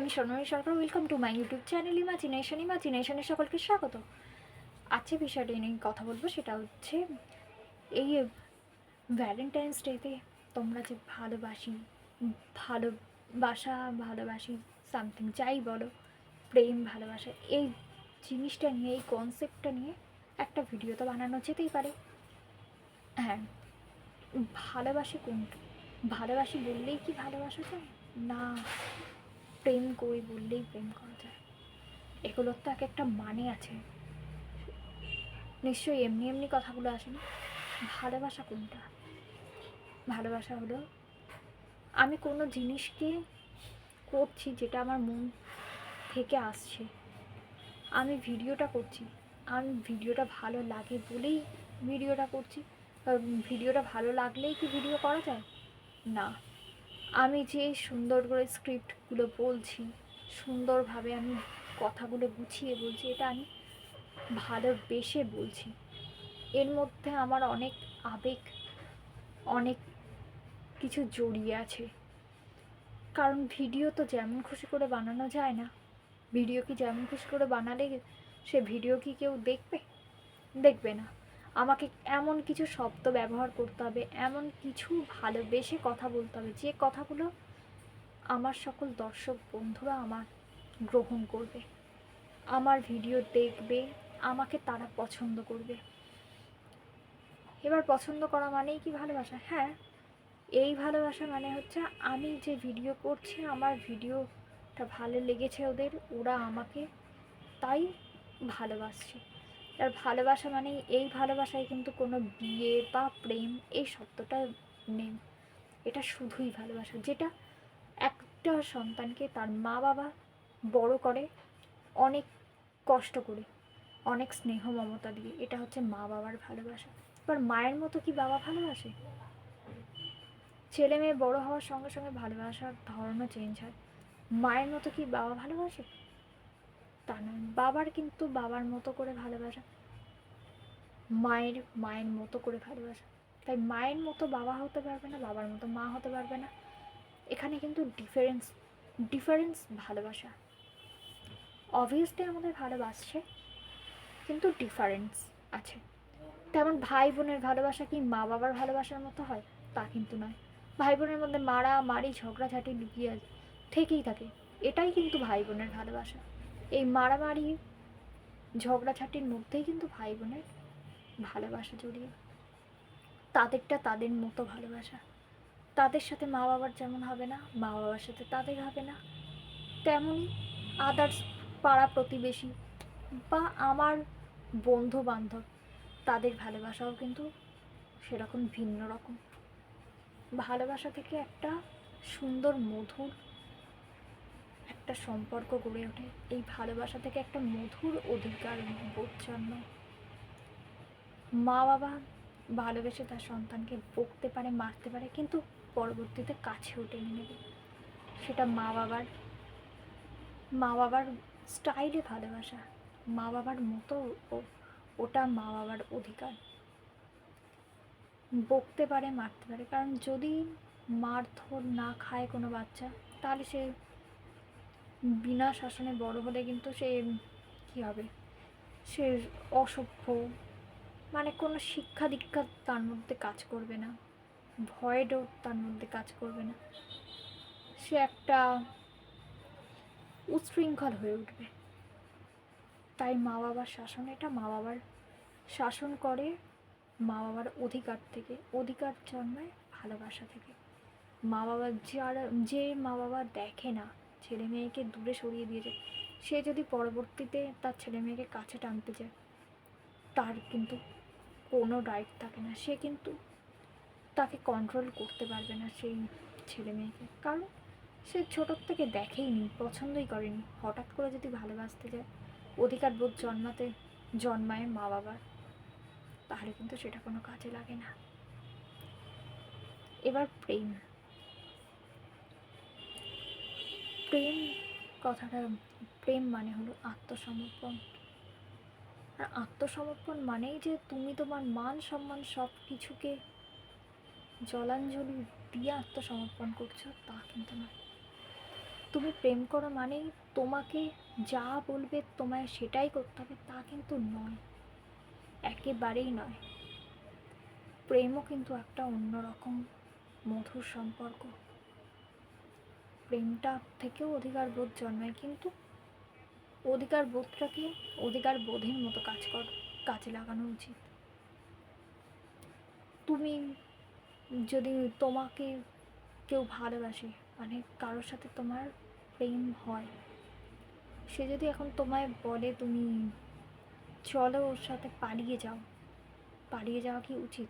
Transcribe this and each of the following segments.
আমি Sonali Sarkar welcome to my YouTube channel imagination ইমাজিনেশনের সকলকে স্বাগত। আজকে বিষয়টা নিয়ে কথা বলব, সেটা হচ্ছে এই ভ্যালেন্টাইন্স ডেতে তোমরা যে ভালোবাসি, ভালোবাসা, ভালোবাসি সামথিং যাই বলো, প্রেম, ভালোবাসা, এই জিনিসটা নিয়ে, এই কনসেপ্টটা নিয়ে একটা ভিডিও তো বানানো যেতেই পারে। হ্যাঁ ভালোবাসি কোনটা? ভালোবাসি বললেই কি ভালোবাসা যায়? না। প্রেম করি বললেই প্রেম করা যায়। এগুলোর তো এক একটা মানে আছে। নিশ্চয়ই এমনি এমনি কথাগুলো আসে না। ভালোবাসা কোনটা? ভালোবাসা হলো, আমি কোনো জিনিসকে করছি যেটা আমার মন থেকে আসছে। আমি ভিডিওটা করছি। আমি ভিডিওটা ভালো লাগে বলেই ভিডিওটা করছি। ভিডিওটা ভালো লাগলেই কি ভিডিও করা যায়? না। আমি যে সুন্দর করে স্ক্রিপ্টগুলো বলছি, সুন্দরভাবে আমি কথাগুলো গুছিয়ে বলছি, এটা আমি ভালোবেসে বলছি। এর মধ্যে আমার অনেক আবেগ, অনেক কিছু জড়িয়ে আছে। কারণ ভিডিও তো যেমন খুশি করে বানানো যায় না, ভিডিও কি যেমন খুশি করে বানালে সে ভিডিও কি কেউ দেখবে? দেখবে না। আমাকে এমন কিছু শব্দ ব্যবহার করতে হবে, এমন কিছু ভালোবেসে কথা বলতে হবে, যে কথাগুলো আমার সকল দর্শক বন্ধুরা আমার গ্রহণ করবে, আমার ভিডিও দেখবে, আমাকে তারা পছন্দ করবে। এবার পছন্দ করা মানেই কি ভালোবাসা? হ্যাঁ এই ভালোবাসা মানে হচ্ছে আমি যে ভিডিও করছি, আমার ভিডিওটা ভালো লেগেছে ওদের, ওরা আমাকে তাই ভালোবাসছে। আর ভালোবাসা মানে এই ভালোবাসায় কিন্তু কোনো বিয়ে বা প্রেম এই শব্দটা নেই। এটা শুধুই ভালোবাসা, যেটা একটা সন্তানকে তার মা বাবা বড় করে, অনেক কষ্ট করে, অনেক স্নেহ মমতা দিয়ে, এটা হচ্ছে মা বাবার ভালোবাসা। এবার মায়ের মতো কি বাবা ভালোবাসে? ছেলে মেয়ে বড় হওয়ার সঙ্গে সঙ্গে ভালোবাসার ধরনও চেঞ্জ হয়। মায়ের মতো কি বাবা ভালোবাসে? তা নয় বাবার কিন্তু বাবার মতো করে ভালোবাসা। মায়ের মায়ের মতো করে ভালোবাসা। তাই মায়ের মতো বাবা হতে পারবে না, বাবার মতো মা হতে পারবে না। এখানে কিন্তু ডিফারেন্স ডিফারেন্স ভালোবাসা। অবভিয়াসলি আমাদের ভালোবাসছে, কিন্তু ডিফারেন্স আছে। তেমন ভাই বোনের ভালোবাসা কি মা বাবার ভালোবাসার মতো হয়? তা কিন্তু নয়। ভাই বোনের মধ্যে মারা, মারি, ঝগড়াঝাটি লুকিয়ে থেকেই থাকে। এটাই কিন্তু ভাই বোনের ভালোবাসা। এই মারামারি, ঝগড়াঝাটির মধ্যেই কিন্তু ভাই বোনের ভালোবাসা জড়িয়ে। তাদেরটা তাদের মতো ভালোবাসা। তাদের সাথে মা বাবার যেমন হবে না মা বাবার সাথে তাদের হবে না। তেমনই আদার্স পাড়া প্রতিবেশী বা আমার বন্ধু বান্ধব তাদের ভালোবাসাও কিন্তু সেরকম ভিন্ন রকম। ভালোবাসা থেকে একটা সুন্দর মধুর একটা সম্পর্ক গড়ে ওঠে। এই ভালোবাসা থেকে একটা মধুর অধিকার বোধ জন্মায় মা বাবা ভালোবেসে তার সন্তানকে বকতে পারে, মারতে পারে, কিন্তু পরবর্তীতে কাছেও টেনে নেবে। সেটা মা বাবার মা বাবার স্টাইলে ভালোবাসা। মা বাবার মতো ওটা মা বাবার অধিকার। বকতে পারে, মারতে পারে, কারণ যদি মারধর না খায় কোনো বাচ্চা, তাহলে সে বিনা শাসনে বড় হলে কিন্তু সে কী হবে? সে অসভ্য। মানে কোনো শিক্ষা দীক্ষা তার মধ্যে কাজ করবে না। ভয়েডও তার মধ্যে কাজ করবে না। সে একটা উচ্ছৃঙ্খল হয়ে উঠবে। তাই মা বাবার শাসন, এটা মা বাবার শাসন করে মা বাবার অধিকার থেকে, অধিকার জন্মায় ভালোবাসা থেকে। মা বাবা যারা, যে মা বাবা দেখে না ছেলে মেয়েকে দূরে সরিয়ে দিয়েছে সে যদি পরবর্তীতে তার ছেলে মেয়েকে কাছে টানতে যায়, তার কিন্তু কোনো রাইট থাকে না। সে কিন্তু তাকে কন্ট্রোল করতে পারবে না সেই ছেলে মেয়েকে কারণ সে ছোটোর থেকে দেখেইনি, পছন্দই করেনি। হঠাৎ করে যদি ভালোবাসতে যায়, অধিকার বোধ জন্মাতে, জন্মায় মা বাবার তাহলে কিন্তু সেটা কোনো কাজে লাগে না। এবার প্রেম। প্রেম কথাটা প্রেম মানে হলো আত্মসমর্পণ। আর আত্মসমর্পণ মানেই যে তুমি তোমার মান সম্মান সব কিছুকে জলাঞ্জলি দিয়ে আত্মসমর্পণ করছ, তা কিন্তু নয়। তুমি প্রেম করো মানেই তোমাকে যা বলবে তোমায় সেটাই করতে হবে, তা কিন্তু নয়। একেবারেই নয়। প্রেমও কিন্তু একটা অন্যরকম মধুর সম্পর্ক। প্রেমটা থেকেও অধিকার বোধ জন্মায়, কিন্তু অধিকার বোধটাকে অধিকার বোধের মতো কাজ কর, কাজে লাগানো উচিত। তুমি যদি তোমাকে কেউ ভালোবাসে মানে কারোর সাথে তোমার প্রেম হয়, সে যদি এখন তোমায় বলে তুমি চলো ওর সাথে পালিয়ে যাও, পালিয়ে যাওয়া কি উচিত?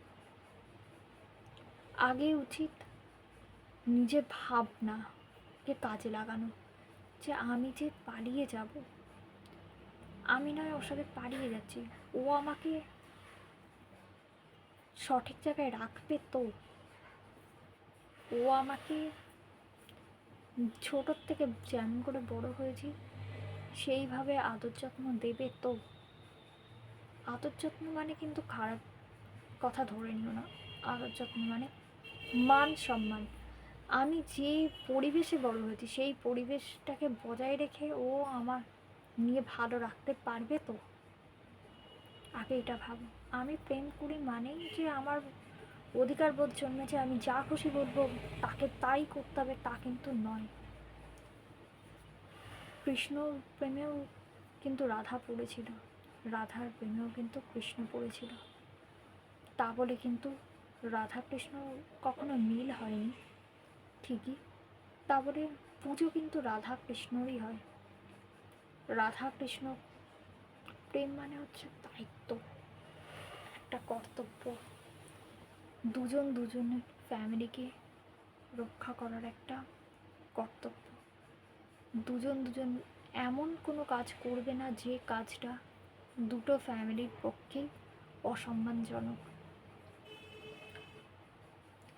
আগে উচিত নিজে নিজের ভাবনাকে কাজে লাগানো? যে আমি যে পালিয়ে যাব। আমি নয়, ওর সাথে পালিয়ে যাচ্ছি। ও আমাকে সঠিক জায়গায় রাখবে তো। ও আমাকে ছোটোর থেকে যেমন করে বড় হয়েছি, সেইভাবে আদর যত্ন দেবে তো। আদর যত্ন মানে কিন্তু খারাপ কথা ধরে নিও না। আদর যত্ন মানে মান সম্মান। আমি যে পরিবেশে বড় হয়েছি, সেই পরিবেশটাকে বজায় রেখে ও আমার নিয়ে ভালো রাখতে পারবে তো? আগে এটা ভাবো। আমি প্রেম করি মানেই যে আমার অধিকার বোধ জন্মেছে আমি যা খুশি বলব, তাকে তাই করতে হবে, তা কিন্তু নয়। কৃষ্ণ প্রেমেও কিন্তু রাধা পড়েছিল। রাধার প্রেমেও কিন্তু কৃষ্ণ পড়েছিল। তা বলে কিন্তু রাধা কৃষ্ণ কখনো মিল হয়নি। ঠিকই, তারপরে পুজো কিন্তু রাধা কৃষ্ণরই হয়। রাধা কৃষ্ণ প্রেম মানে হচ্ছে দায়িত্ব, একটা কর্তব্য। দুজন দুজনের ফ্যামিলিকে রক্ষা করার একটা কর্তব্য। দুজন দুজন এমন কোনো কাজ করবে না যে কাজটা দুটো ফ্যামিলির পক্ষেই অসম্মানজনক।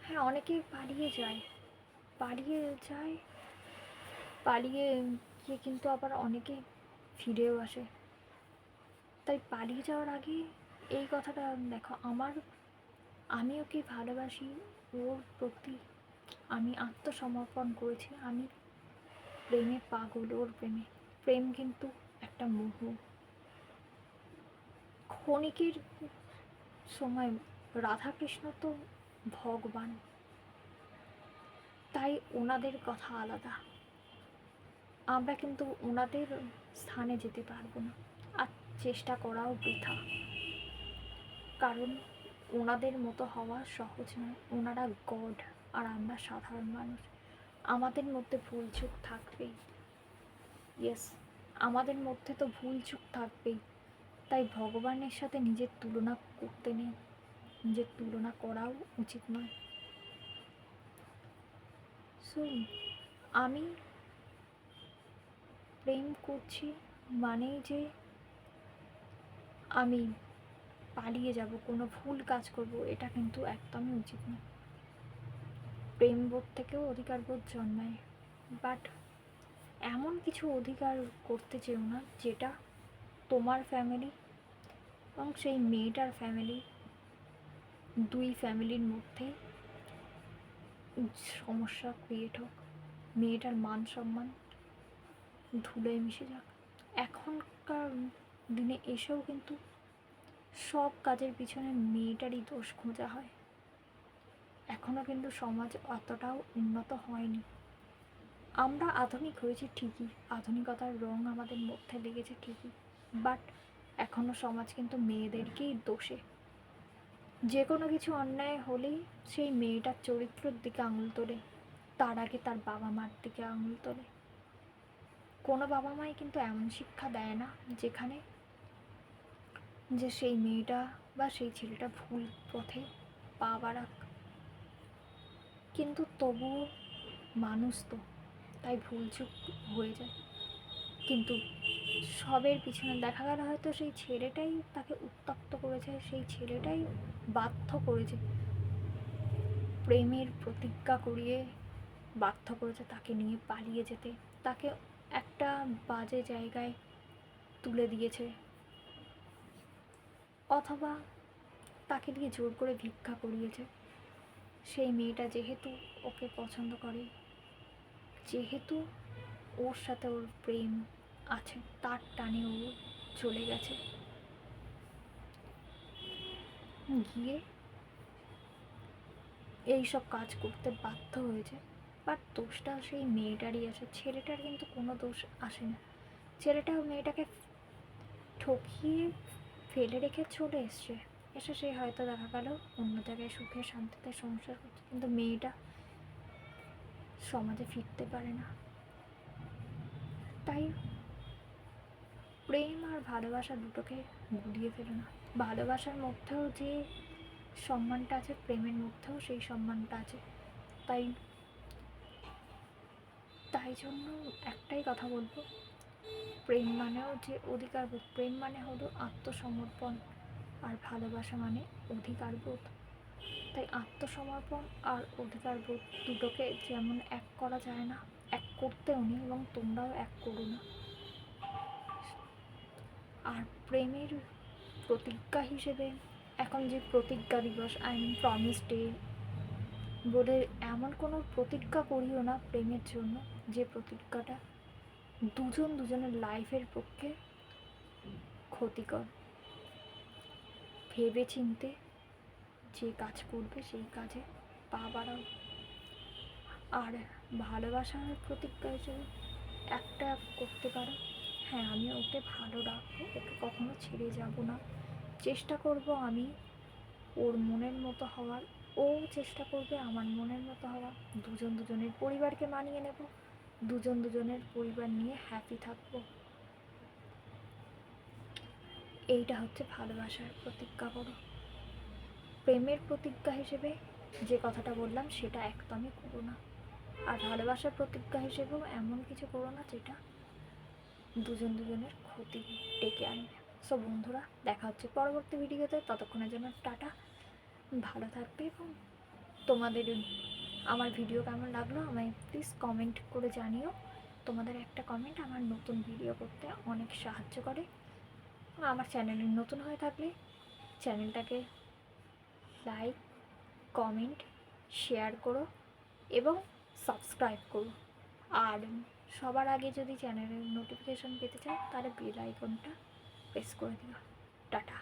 হ্যাঁ অনেকেই পালিয়ে যায়। পালিয়ে যায়। পালিয়ে গিয়ে কিন্তু আবার অনেকে ফিরেও আসে। তাই পালিয়ে যাওয়ার আগে এই কথাটা দেখো, আমার আমি ওকে ভালোবাসি? ওর প্রতি আমি আত্মসমর্পণ করেছি। আমি প্রেমে পাগল, ওর প্রেমে। প্রেম কিন্তু একটা মোহ। ক্ষণিকের সময় রাধাকৃষ্ণ তো ভগবান। তাই ওনাদের কথা আলাদা। আমরা কিন্তু ওনাদের স্থানে যেতে পারব না আর চেষ্টা করাও বৃথা। কারণ ওনাদের মতো হওয়া সহজ নয়। ওনারা গড আর আমরা সাধারণ মানুষ। আমাদের মধ্যে ভুল চুক থাকবেই। ইয়েস আমাদের মধ্যে তো ভুল চুক থাকবেই। তাই ভগবানের সাথে নিজের তুলনা করতে নেই। নিজের তুলনা করাও উচিত নয়। সো আমি প্রেম করছি মানেই যে আমি পালিয়ে যাব, কোনো ভুল কাজ করব, এটা কিন্তু একদমই উচিত না। প্রেম বোধ থেকেও অধিকার বোধ জন্মায় বাট এমন কিছু অধিকার করতে চেও না, যেটা তোমার ফ্যামিলি এবং সেই মেয়েটার ফ্যামিলি দুই ফ্যামিলির মধ্যে সমস্যা ক্রিয়েট হোক, মেয়েটার মান সম্মান ধুলোয় মিশে যাক। এখনকার দিনে এসেও কিন্তু সব কাজের পিছনে মেয়েটারই দোষ খোঁজা হয়। এখনও কিন্তু সমাজ অতটাও উন্নত হয়নি। আমরা আধুনিক হয়েছি ঠিকই, আধুনিকতার রং আমাদের মধ্যে লেগেছে ঠিকই বাট এখনও সমাজ কিন্তু মেয়েদেরকেই দোষে। যে কোনো কিছু অন্যায় হলেই সেই মেয়েটার চরিত্রের দিকে আঙুল তোলে। তার আগে তার বাবা মার দিকে আঙুল তোলে। কোনো বাবা মাই কিন্তু এমন শিক্ষা দেয় না যেখানে যে সেই মেয়েটা বা সেই ছেলেটা ভুল পথে পা বাড়াক। কিন্তু তবুও মানুষ তো, তাই ভুল চুক হয়ে যায়। কিন্তু সবের পিছনে দেখা গেল হয়তো সেই ছেলেটাই তাকে উত্তপ্ত করেছে, সেই ছেলেটাই বাধ্য করেছে, প্রেমের প্রতিজ্ঞা করিয়ে বাধ্য করেছে তাকে নিয়ে পালিয়ে যেতে। তাকে একটা বাজে জায়গায় তুলে দিয়েছে। অথবা তাকে দিয়ে জোর করে ভিক্ষা করিয়েছে। সেই মেয়েটা যেহেতু ওকে পছন্দ করে, যেহেতু ওর সাথে ওর প্রেম আছে, তার টানে ও চলে গেছে। গিয়ে এই সব কাজ করতে বাধ্য হয়েছে বাট দোষটা সেই মেয়েটারই আছে। ছেলেটার কিন্তু কোনো দোষ আসে না ছেলেটা মেয়েটাকে ঠকিয়ে ফেলে রেখে চলে এসছে। এসে সে হয়তো দেখা গেল অন্য জায়গায় সুখে শান্তিতে সংসার করছে, কিন্তু মেয়েটা সমাজে ফিরতে পারে না। তাই প্রেম আর ভালোবাসা দুটোকে গুলিয়ে ফেলো না। ভালোবাসার মধ্যেও যে সম্মানটা আছে, প্রেমের মধ্যেও সেই সম্মানটা আছে। তাই তাই জন্য একটাই কথা বলব, প্রেম মানেও যে অধিকার বোধ, প্রেম মানে হলো আত্মসমর্পণ আর ভালোবাসা মানে অধিকার বোধ। তাই আত্মসমর্পণ আর অধিকার বোধ দুটোকে যেমন এক করা যায় না এক করতেও নেই এবং তোমরাও এক করো না। আর প্রেমের প্রতিজ্ঞা হিসেবে এখন যে প্রতিজ্ঞা দিবস আই মিন প্রমিস ডে বলে এমন কোনো প্রতিজ্ঞা করিও না প্রেমের জন্য, যে প্রতিজ্ঞাটা দুজন দুজনের লাইফের পক্ষে ক্ষতিকর। ভেবে চিনতে যে কাজ করবে সেই কাজে পা বাড়াও। আর ভালোবাসার প্রতিজ্ঞা হিসেবে একটা করতে পারো। হ্যাঁ আমি ওকে ভালো রাখব, ওকে কখনো ছেড়ে যাব না। চেষ্টা করব আমি ওর মনের মতো হওয়ার, ও চেষ্টা করবে আমার মনের মতো হওয়া দুজন দুজনের পরিবারকে মানিয়ে নেব, দুজন দুজনের পরিবার নিয়ে হ্যাপি থাকব। এইটা হচ্ছে ভালোবাসার প্রতিজ্ঞা করো প্রেমের প্রতিজ্ঞা হিসেবে যে কথাটা বললাম সেটা একদমই করো না। আর ভালোবাসার প্রতিজ্ঞা হিসেবেও এমন কিছু করো না যেটা দুজন দুজনের ক্ষতি ডেকে আনবে। সো বন্ধুরা, দেখা হচ্ছে পরবর্তী ভিডিওতে। ততক্ষণের জন্য টাটা, ভালো থাকবে এবং তোমাদের আমার ভিডিও কেমন লাগল আমায় প্লিজ কমেন্ট করে জানিও। তোমাদের একটা কমেন্ট আমার নতুন ভিডিও করতে অনেক সাহায্য করে। আমার চ্যানেলে নতুন হয়ে থাকলে চ্যানেলটাকে লাইক কমেন্ট শেয়ার করো এবং সাবস্ক্রাইব করুন আর সবার আগে যদি চ্যানেলের নোটিফিকেশান পেতে চান তাহলে বেল আইকনটা প্রেস করে দিও। টাটা।